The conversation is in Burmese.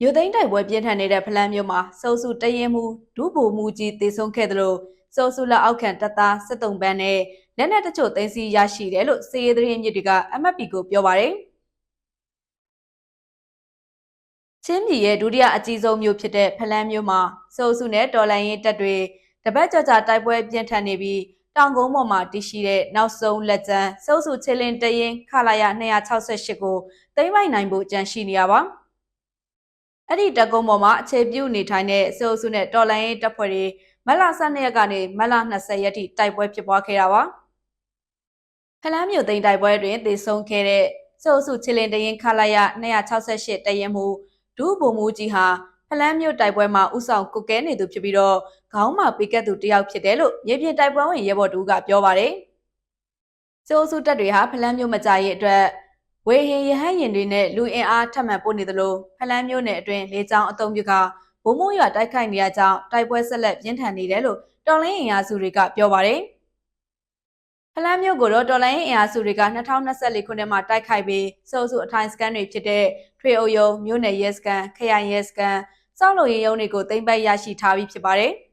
မြို့သိမ်းတိုက်ပွဲပြင်းထန်နေတဲ့ဖလန်းမြို့မှာစုံစုတရင်မှုဒုဗိုလ်မှုကြီးတည်ဆုံခဲ့တယ်လို့စုံစုလက်အောက်ခံတပ်သား73ပန်းနဲ့လက်နက်တချို့သိမ်းဆည်းရရှိတယ်လို့စီရေးသတင်းမြစ်တွေက MFP ကိုပြောပါတယ်ချင်းပြည်ရဲ့ဒုတိယအကြီးဆုံးမြို့ဖြစ်တဲ့ဖလန်းမြို့မှာစုံစုနဲ့တော်လိုင်းရင်တပ်တွေတပတ်ကြော်ကြာတိုက်ပွဲပြင်းထန်နေပြီးတောင်ကုန်းပေါ်မှာတည်ရှိတဲ့နောက်ဆုံးလက်ကျန်စုံစုချေလင်းတရင်ခလာရ268ကိုသိမ်းပိုက်နိုင်ဖို့ကြံရှိနေရပါ အဲ့ဒီတပ်ကုန်းပေါ်မှာအခြေပြုနေထိုင်တဲ့စုံစုနဲ့တော်လိုင်းရင်တပ်ဖွဲ့တွေမလ12ရက်ကနေမလ20ရက်ထိတိုက်ပွဲဖြစ်ပွားခဲ့တာပါဖလန်းမြို့သိမ်းတိုက်ပွဲတွင်သေဆုံးခဲ့တဲ့စုံစုချေလင်းတရင်ခလာရ268တရင်မှုဒုဗိုလ်မှူးကြီးဟာဖလန်းမြို့တိုက်ပွဲမှာဥဆောင်ကုတ်ကဲနေသူဖြစ်ပြီးတော့ခေါင်းမှာပေးကက်သူတယောက်ဖြစ်တယ်လို့မြေပြင်တိုက်ပွဲဝင်ရဲဘော်တူကပြောပါတယ်။စိုးစုတက်တွေဟာဖလန်းမြို့မကြရဲ့အတွက် ဝေဟင်ရဟန်းရင်တွေနဲ့လူအင်အားထပ်မံပို့နေသလိုဖလန်းမြို့နယ်အတွင်းလေကြောင်းအုံပြုကဘုံမိုးရွာတိုက်ခိုက်နေရကြောင်းတိုက်ပွဲဆက်လက်ပြင်းထန်နေတယ်လို့တော်လိုင်းအင်အားစုတွေကပြောပါတယ်။ဖလန်းမြို့ကိုတော့တော်လိုင်းအင်အားစုတွေက2024ခုနှစ်မှာတိုက်ခိုက်ပြီးစိုးစုအထိုင်စကန်တွေဖြစ်တဲ့ထွေအုပ်ရုံမြို့နယ်ရဲစကန်ခရိုင်ရဲစကန်စောက်လုံရဲရုံးတွေကိုတင်ပိုက်ရရှိထားပြီးဖြစ်ပါတယ်။